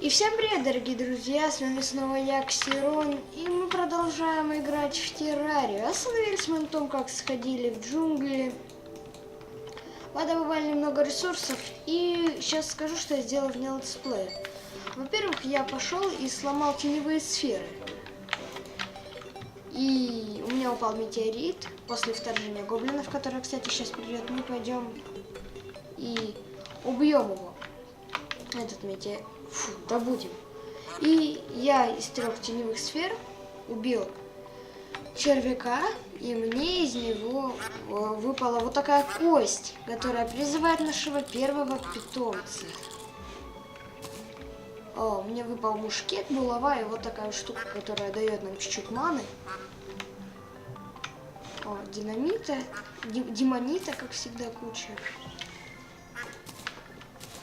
И всем привет, дорогие друзья, с вами снова я, Ксирон, и мы продолжаем играть в террарию. Остановились мы на том, как сходили в джунгли, подобывали немного ресурсов, и сейчас скажу, что я сделал вне летсплея. Во-первых, я пошел и сломал теневые сферы. И у меня упал метеорит после вторжения гоблинов, который, кстати, сейчас придет. Мы пойдем и убьем его. Этот метеорит. Фу, добудем. И я из трех теневых сфер убил червяка, и мне из него э, выпала вот такая кость, которая призывает нашего первого питомца. О, мне выпал мушкет, булава и вот такая штука, которая дает нам чуть-чуть маны. О, динамита, ди- димонита, как всегда, куча.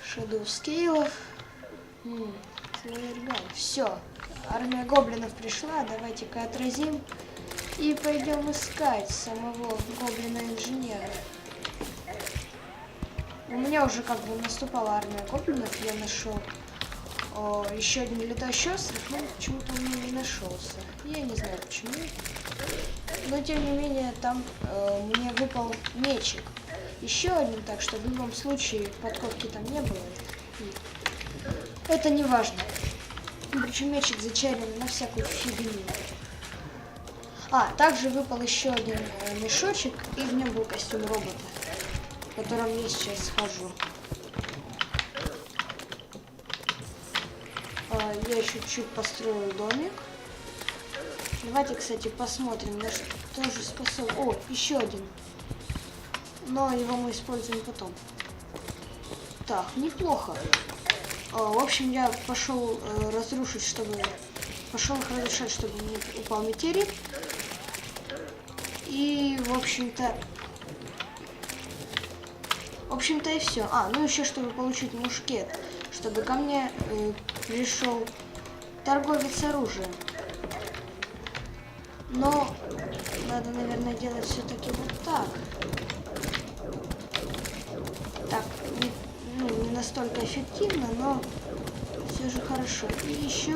Шадоу скейлов. Все, армия гоблинов пришла, давайте-ка отразим и пойдем искать самого гоблина-инженера. У меня уже как бы наступала армия гоблинов, я нашел о, еще один летающий остров, но почему-то он не нашелся. Я не знаю почему. Но тем не менее там э, мне выпал мечик. Еще один, так что в любом случае подковки там не было. Это не важно. Причем мячик зачарен на всякую фигню. А, также выпал еще один э, мешочек, и в нем был костюм робота, в котором я сейчас схожу. А, я еще чуть построю домик. Давайте, кстати, посмотрим, на что же способен. О, еще один. Но его мы используем потом. Так, неплохо. А, В общем, я пошел э, разрушить, чтобы... Пошел их разрушать, чтобы мне упал метеорит. И, в общем-то... В общем-то и все. А, ну еще, чтобы получить мушкет. Чтобы ко мне э, пришел торговец оружием. Но надо, наверное, делать все-таки вот. Так, не, ну, не настолько эффективно, но все же хорошо. И еще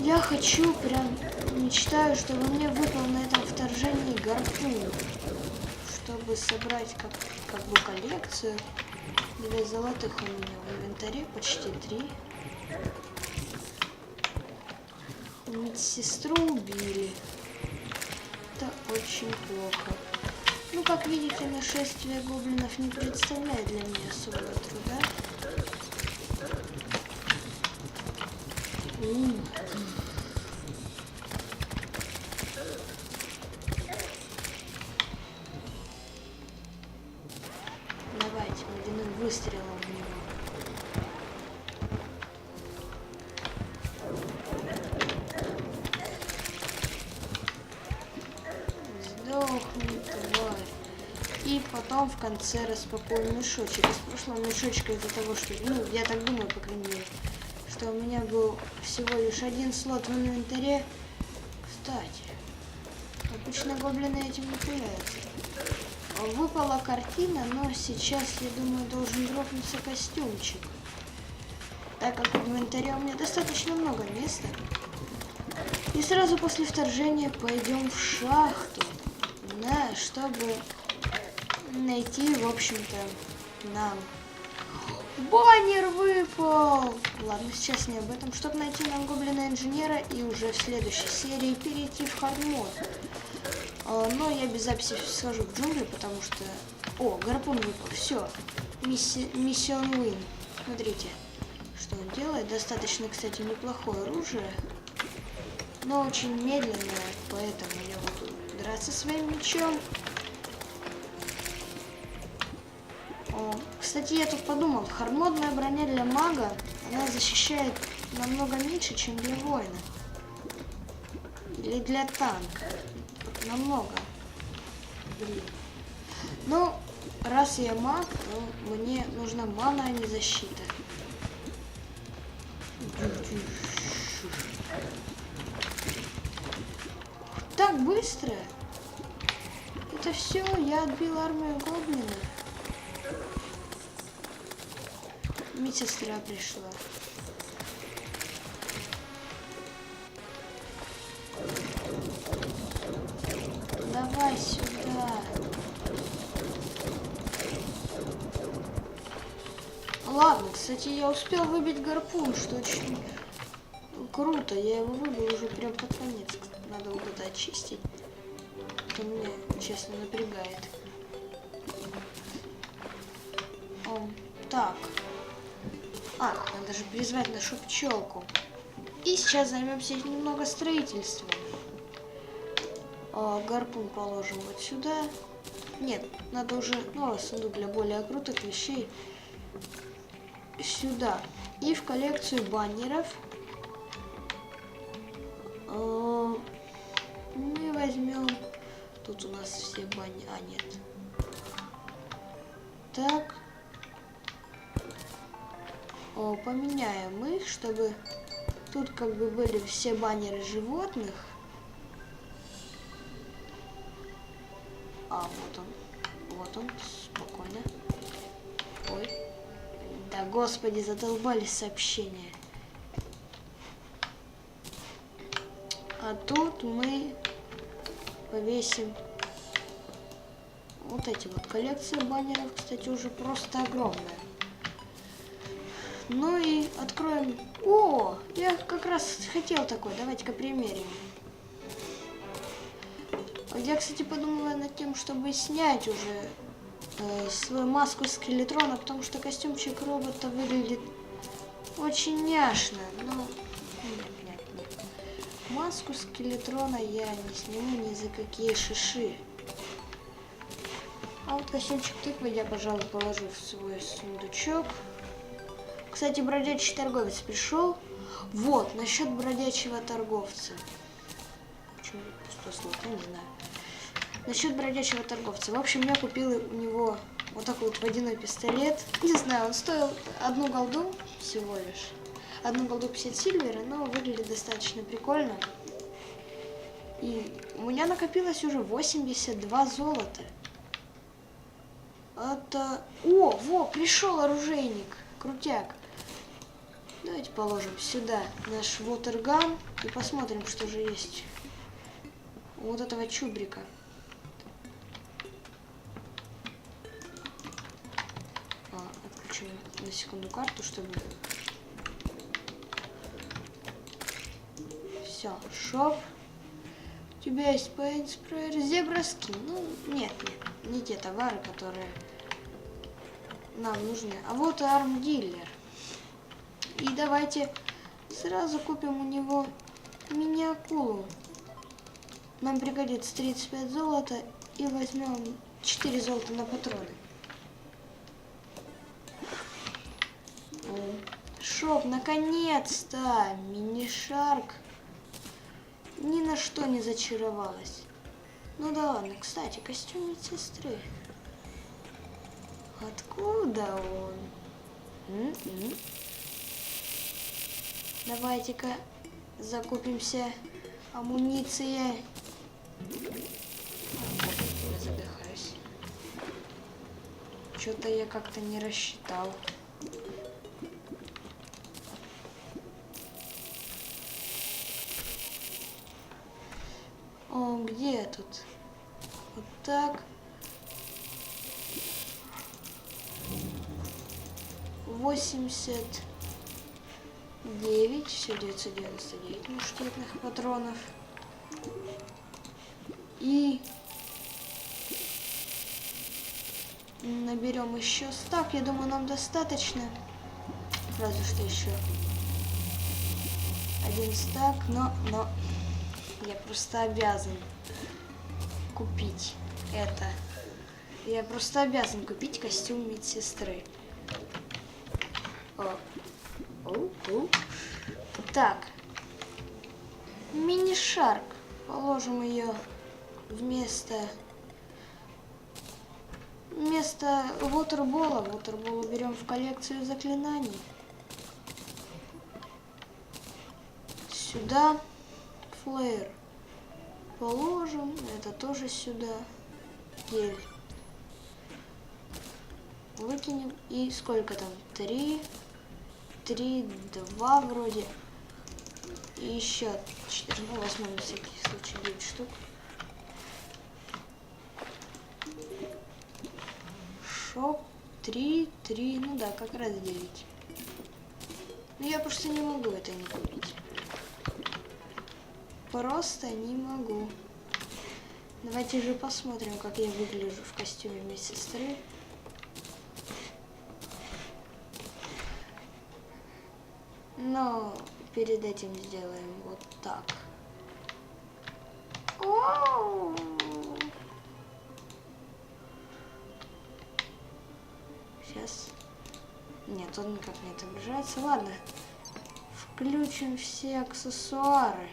я хочу, прям мечтаю, чтобы мне выпал на этом вторжении гарпун, чтобы собрать как, как бы коллекцию. Две золотых у меня в инвентаре, почти три. Медсестру убили. Это очень плохо. Ну, как видите, нашествие гоблинов не представляет для меня особого труда. М. Давайте конце распакуем мешочек. Из прошлого мешочка из-за того, что, ну, я так думаю, по крайней мере, что у меня был всего лишь один слот в инвентаре. Кстати, обычно гоблины этим не пуляются. Выпала картина, но сейчас, я думаю, должен дропнуться костюмчик. Так как в инвентаре у меня достаточно много места. И сразу после вторжения пойдем в шахту. Да, чтобы найти, в общем-то, нам баннер выпал. Ладно, сейчас не об этом. Чтобы найти нам гоблина-инженера и уже в следующей серии перейти в хардмод. А, Но я без записи схожу в джунгли, потому что... О, гарпун выпал. Все. Миссион Win. Смотрите, что он делает. Достаточно, кстати, неплохое оружие. Но очень медленное, поэтому я буду драться своим мечом. Кстати, я тут подумал, хардмодная броня для мага, она защищает намного меньше, чем для воина. Или для танка. Намного. Ну, раз я маг, то мне нужна мана, а не защита. Так быстро? Это все, я отбил армию гоблинов. Медсестра пришла. Давай сюда. Ладно, кстати, я успел выбить гарпун, что очень круто. Я его выбил уже прям под конец. Надо вот это очистить. Это меня, честно, напрягает. О, так. А, надо же призвать нашу пчелку. И сейчас займемся немного строительством. О, гарпун положим вот сюда. Нет, надо уже новый сундук для более крутых вещей сюда. И в коллекцию баннеров э, мы возьмем... Тут у нас все баннеры... А, нет. Так. Поменяем их, чтобы тут как бы были все баннеры животных. А, вот он. Вот он. Спокойно. Ой. Да, господи, задолбались сообщения. А тут мы повесим вот эти вот коллекции баннеров, кстати, уже просто огромная. Ну и откроем... О, я как раз хотел такой, давайте-ка примерим. Я, кстати, подумала над тем, чтобы снять уже э, свою маску скелетрона, потому что костюмчик робота выглядит очень няшно. Но нет, нет, нет. Маску скелетрона я не сниму ни за какие шиши. А вот костюмчик тыквы я, пожалуй, положу в свой сундучок. Кстати, бродячий торговец пришел. Вот, насчет бродячего торговца. Почему пустой слот, я не знаю. Насчет бродячего торговца. В общем, я купил у него вот такой вот водяной пистолет. Не знаю, он стоил одну голду всего лишь. Одну голду 50 сильвера, но выглядит достаточно прикольно. И у меня накопилось уже 82 золота. Это... О, во, пришел оружейник. Крутяк. Давайте положим сюда наш вотерган и посмотрим, что же есть вот этого чубрика. отключу на секунду карту, чтобы... Все, шоп. У тебя есть Paint Sprayer, Zebra Skin. Ну, нет, нет, не те товары, которые нам нужны. А вот Arm Dealer. И давайте сразу купим у него мини-акулу. Нам пригодится 35 золота и возьмем 4 золота на патроны. Шоп, наконец-то! Мини-шарк ни на что не зачаровалась. Ну да ладно, кстати, костюм медсестры. Откуда он? М -м. Давайте-ка закупимся амуницией. Я задыхаюсь. Что-то я как-то не рассчитал. О, где я тут? Вот так. Восемьдесят девять, все девятьсот девяносто девять мушкетных патронов. И наберем еще стак. Я думаю, нам достаточно. Разве что еще один стак, но, но я просто обязан купить это. Я просто обязан купить костюм медсестры. О. Так. Мини-шарк. Положим ее вместо вместо вотербола. Вотербол берем в коллекцию заклинаний. Сюда флеер положим. Это тоже сюда. Гель. Выкинем. И сколько там? Три. 3, 2 вроде. И еще 4, ну, возьмем на всякий случай 9 штук. 6, 3, 3, ну да, как раз 9. Но ну, я просто не могу это не купить. Просто не могу. Давайте же посмотрим, как я выгляжу в костюме медсестры. сестры. Но перед этим сделаем вот так. Сейчас. Нет, он никак не отображается. Ладно. Включим все аксессуары.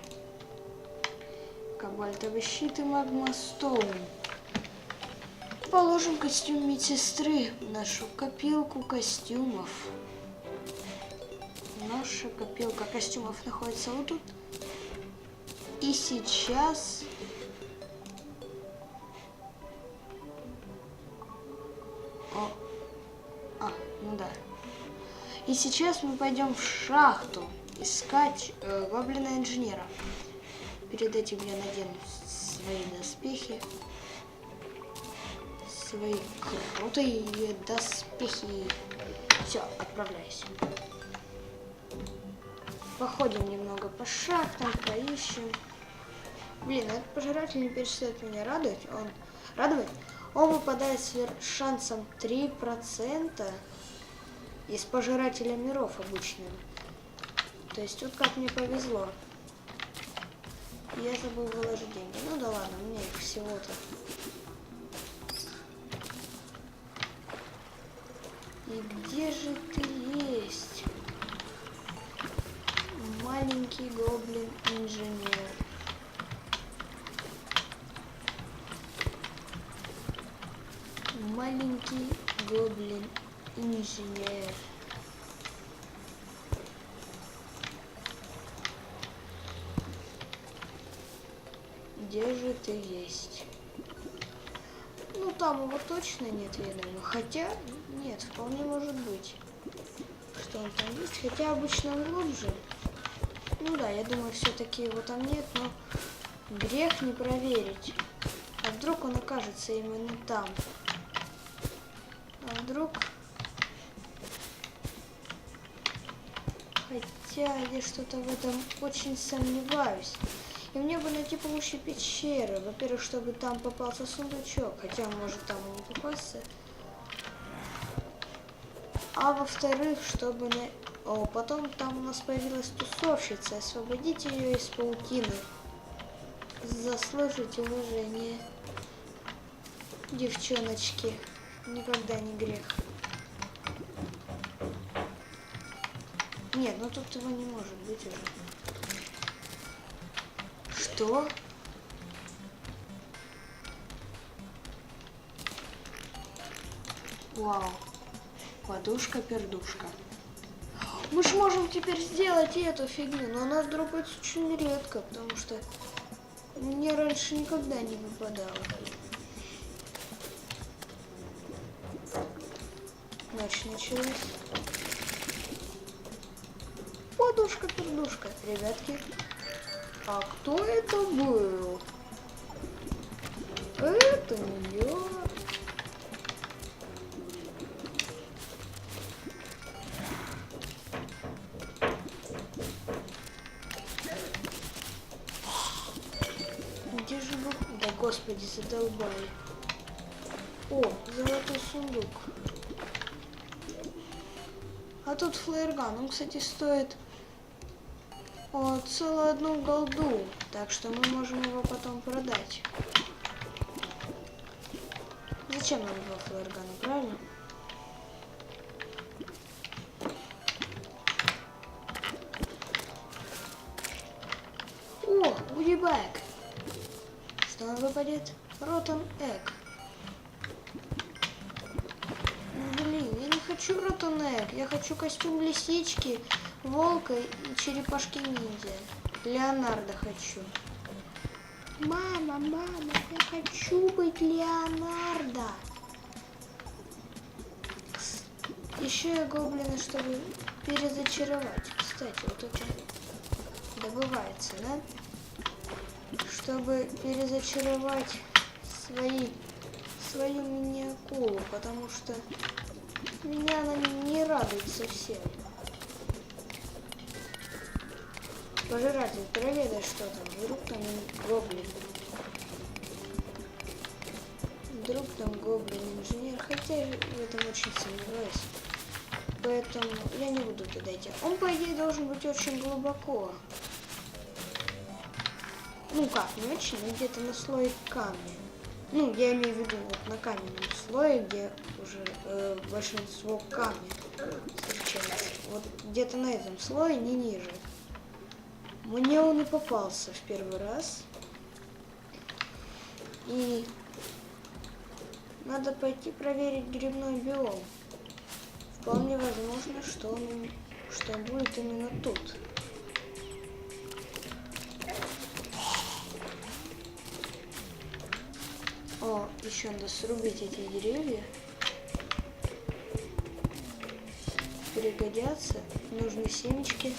Кобальтовый щит и магма стоун. Положим костюм медсестры в нашу копилку костюмов. Наша копилка костюмов находится вот тут. И сейчас... О, а, ну да. И сейчас мы пойдем в шахту искать э, гоблина инженера. Перед этим я надену свои доспехи. Свои крутые доспехи. Все, отправляюсь. Походим немного по шахтам, поищем. Блин, этот пожиратель не перестает меня радовать. Он радовать. Он выпадает с шансом 3% из пожирателя миров обычного. То есть тут как мне повезло. Я забыл выложить деньги. Ну да ладно, у меня их всего-то. И где же ты есть? Маленький гоблин инженер. Маленький гоблин инженер. Где же ты есть? Ну там его точно нет, я думаю. Хотя, нет, вполне может быть, что он там есть. Хотя обычно он глубже. Ну да, я думаю, все-таки его там нет, но грех не проверить. А вдруг он окажется именно там? А вдруг... Хотя я что-то в этом очень сомневаюсь. И мне бы найти получше пещеры. Во-первых, чтобы там попался сундучок, хотя он может там и не попасться. А во-вторых, чтобы на... О, потом там у нас появилась тусовщица. Освободите ее из паутины. Заслужить уважение. Девчоночки. Никогда не грех. Нет, ну тут его не может быть уже. Что? Вау. Подушка-пердушка. Мы ж можем теперь сделать и эту фигню, но она дропается очень редко, потому что мне раньше никогда не выпадало. Ночь началась. Подушка-пердушка. Ребятки, а кто это был? Это не я. Господи, задолбали. О, золотой сундук. А тут флеерган. Он, кстати, стоит о, целую одну голду. Так что мы можем его потом продать. Зачем нам два флеергана, правильно? Хочу костюм лисички, волка и черепашки ниндзя. Леонардо хочу. Мама, мама, я хочу быть Леонардо. Еще я гоблина, чтобы перезачаровать. Кстати, вот это добывается, да? Чтобы перезачаровать свои свою мини-акулу, потому что меня она не радует совсем. Пожиратель, проведай, что там. Вдруг там гоблин. Вдруг там гоблин-инженер. Хотя я в этом очень сомневаюсь. Поэтому я не буду туда идти. Он, по идее, должен быть очень глубоко. Ну как, не очень, но где-то на слое камня. Ну, я имею в виду вот на каменном слое, где уже э, большинство камня встречается. Вот где-то на этом слое, не ниже. Мне он и попался в первый раз. И надо пойти проверить грибной биом. Вполне возможно, что он, что он будет именно тут. Еще надо срубить эти деревья. Пригодятся. Нужны семечки.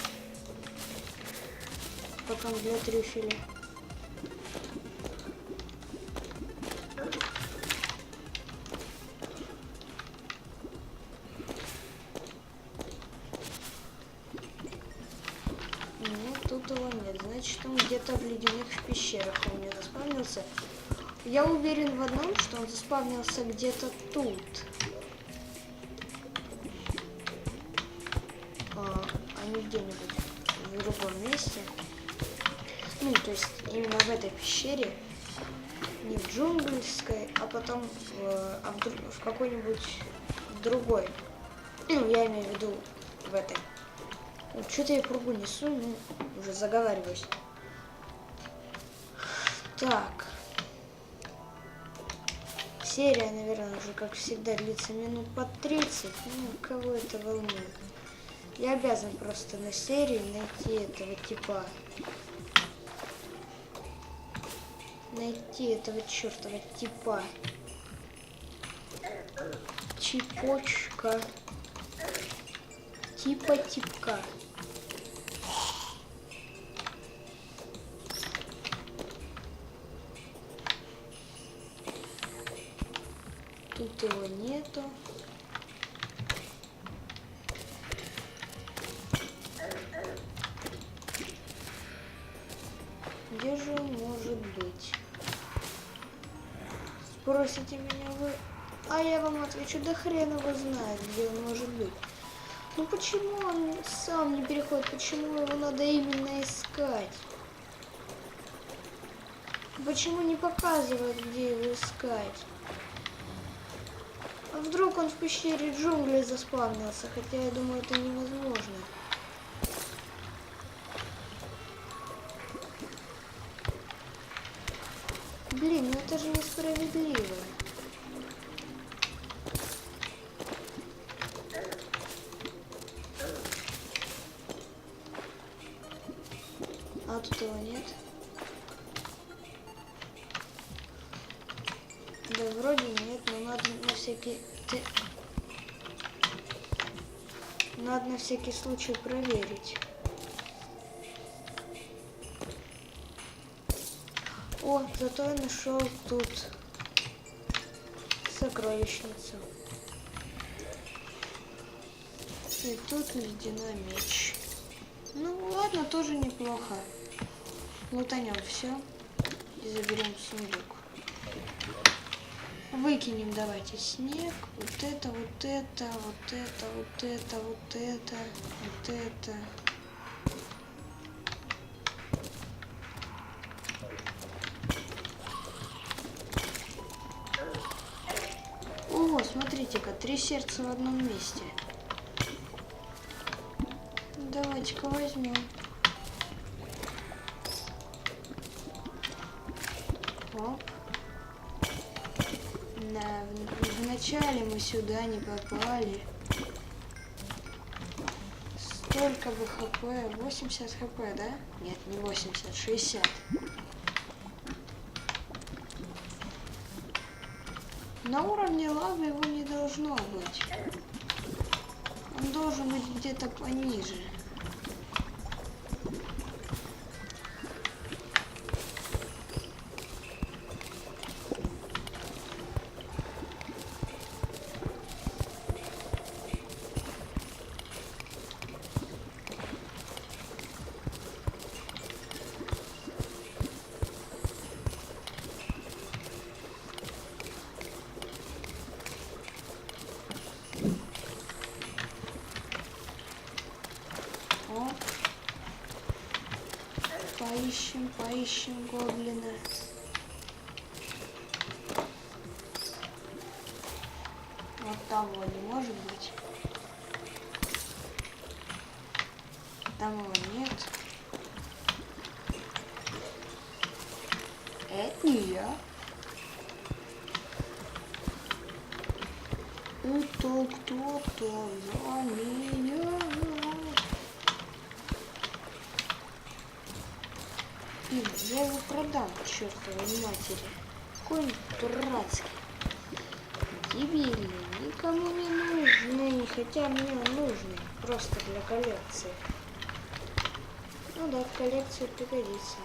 Пока для трюфеля. Я уверен в одном, что он заспавнился где-то тут. А, а не где-нибудь в другом месте. Ну, то есть именно в этой пещере. Не в джунгльской, а потом в, а в, в какой-нибудь другой. Ну, я имею в виду в этой. Что-то я кругу несу, ну, уже заговариваюсь. Так. Серия, наверное, уже, как всегда, длится минут по 30. Ну, кого это волнует? Я обязан просто на серии найти этого типа. Найти этого чертова типа. Чипочка. Типа типка. Его нету. Где же он может быть? Спросите меня вы, а я вам отвечу, да хрен его знает, где он может быть. Ну почему он сам не переходит, почему его надо именно искать? Почему не показывают, где его искать? А вдруг он в пещере джунглей заспавнился, хотя я думаю, это невозможно. Блин, ну это же несправедливо. Всякий случай проверить. О, зато я нашел тут сокровищницу. И тут ледяной меч. Ну ладно, тоже неплохо. Лутанем все и заберем сундук. Выкинем давайте снег. Вот это, вот это, вот это, вот это, вот это, вот это. О, смотрите-ка, три сердца в одном месте. Давайте-ка возьмем. Вначале мы сюда не попали. Столько бы хп, 80 хп, да? Нет, не 80, 60. На уровне лавы его не должно быть. Он должен быть где-то пониже. Вот того не может быть. Там его нет. Это не я. Это кто-то за меня. Блин, я его продам, чертовой матери. Какой он дурацкий. Дебильный, никому не нужный, хотя мне он нужный, просто для коллекции. Ну да, в коллекции пригодится.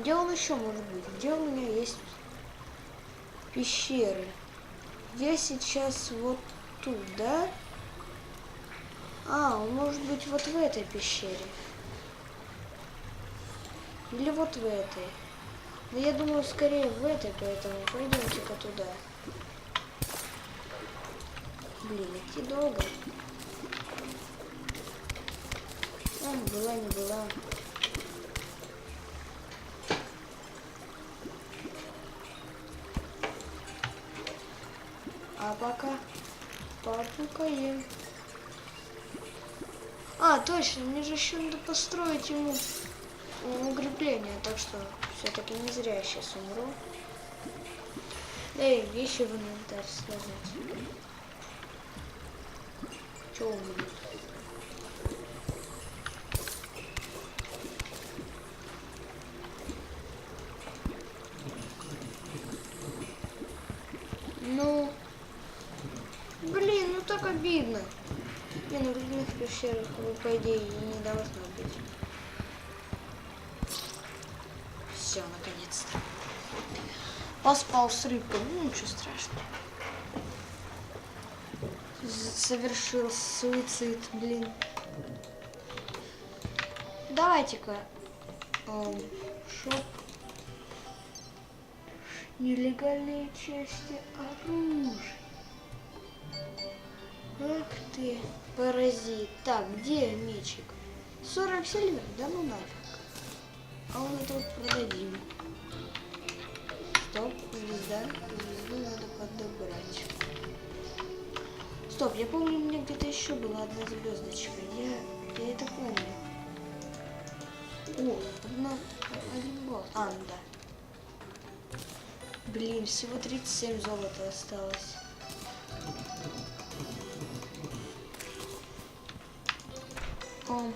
Где он еще может быть? Где у меня есть пещеры? Где сейчас вот тут, да? А, он может быть вот в этой пещере. Или вот в этой. Но я думаю, скорее в этой, поэтому пойдемте-ка туда. Блин, идти долго. А, была, не была. А пока попукаем. А, точно, мне же еще надо построить ему укрепление, так что все-таки не зря я сейчас умру. Да и вещи в инвентарь сложить. Умрет? Ну, блин, ну так обидно. Не, ну в ледяных пещерах, ну, по идее, не должно быть. Все, наконец-то. Поспал с рыбкой, ну ничего страшного. Совершил суицид, блин. Давайте-ка. шоп. Нелегальные части оружия. Ах ты, паразит. Так, где мечик? 40 сильвер? Да ну нафиг. А он это вот продадим. Стоп, звезда. Звезду надо подобрать. Стоп, я помню, у меня где-то еще была одна звездочка. Я, я это помню. О, одна, один гол. А, ну да. Блин, всего 37 золота осталось. О,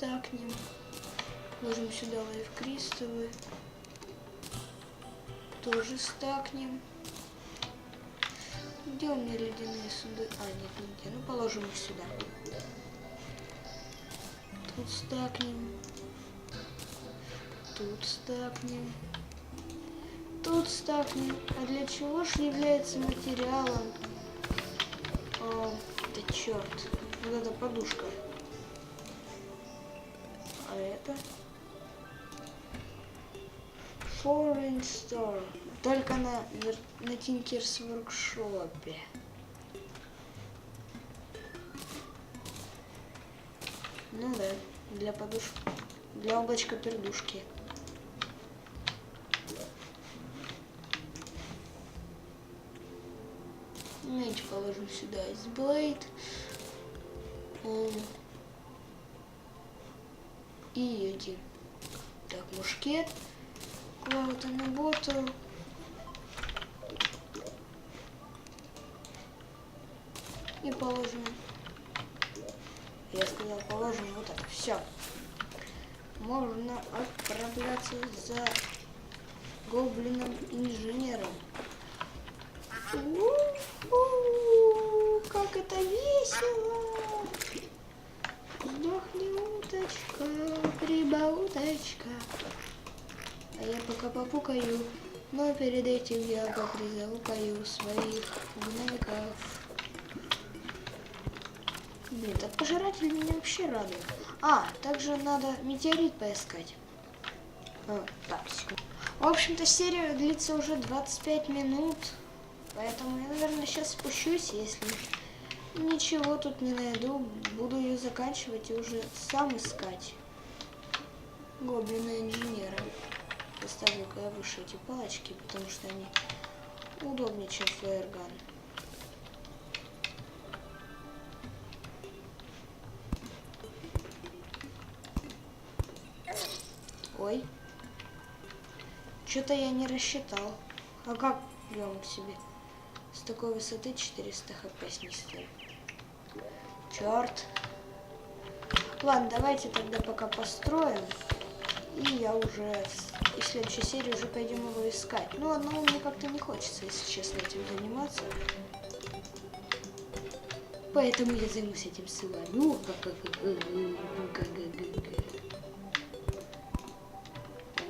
стакнем. Ложим сюда лайф кристаллы. Тоже стакнем. Где у меня ледяные сундуки? А, нет, нигде. Ну, положим их сюда. Тут стакнем. Тут стакнем. Тут стакнем. А для чего же является материалом? О, да черт. Вот эта подушка. Это? Foreign Store. Только на, на Tinker's Workshop. Ну да, для подушки. Для облачка пердушки. Меч положу сюда из Блейд. И эти. Так, мушкет. Клаута на ботл. И положим. Я сказал, положим вот так. Все. Можно отправляться за гоблином-инженером. У-у-у, Как это весело! Пока попукаю, но перед этим я попризаукаю своих гномиков. Блин, так пожиратель меня вообще радует. А, также надо метеорит поискать. А, так, секунду. В общем-то, серия длится уже 25 минут. Поэтому я, наверное, сейчас спущусь, если ничего тут не найду. Буду ее заканчивать и уже сам искать. Гоблина инженера. Поставлю-ка я выше эти палочки, потому что они удобнее, чем флайерган. Ой. Что-то я не рассчитал. А как мог себе с такой высоты 400 хп снести? Черт. Ладно, давайте тогда пока построим. И я уже в следующей серии уже пойдем его искать. Ну, одному мне как-то не хочется, если честно, этим заниматься. Поэтому я займусь этим с вами.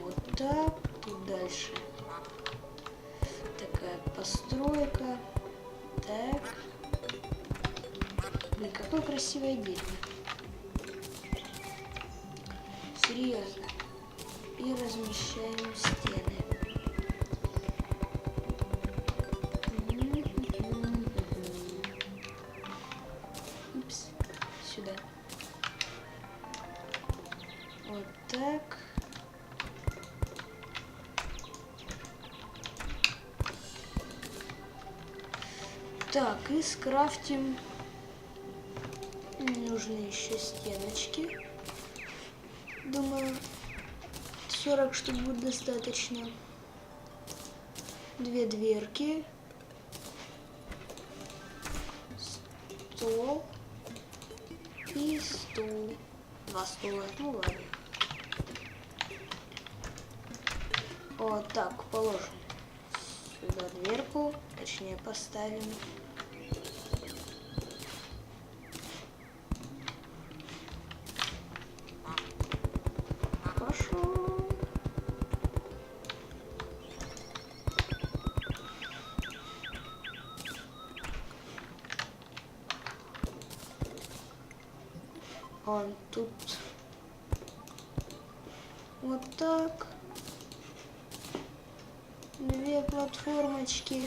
Вот так. Тут дальше такая постройка. Так. Блин, какое красивое дерево. Серьезно. И размещаем стены. Упс. Сюда. Вот так. Так, и скрафтим. Нужны еще стеночки. Думаю, 40 штук будет достаточно. Две дверки. Стол. И стул. Два стула. Ну ладно. Вот так, положим сюда дверку, точнее поставим. Он тут вот так. Две платформочки.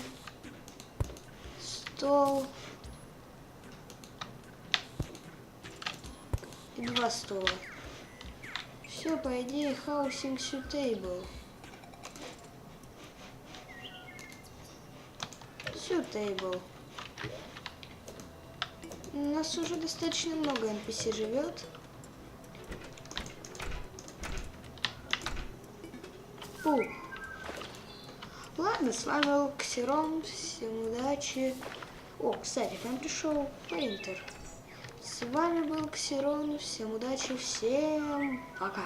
Стол. И два стола. Все, по идее, housing suitable. Suitable. Нас уже достаточно много NPC живет. Фух. Ладно, с вами был Ксерон. Всем удачи. О, кстати, к нам пришел Пейнтер. С вами был Ксерон. Всем удачи. Всем пока.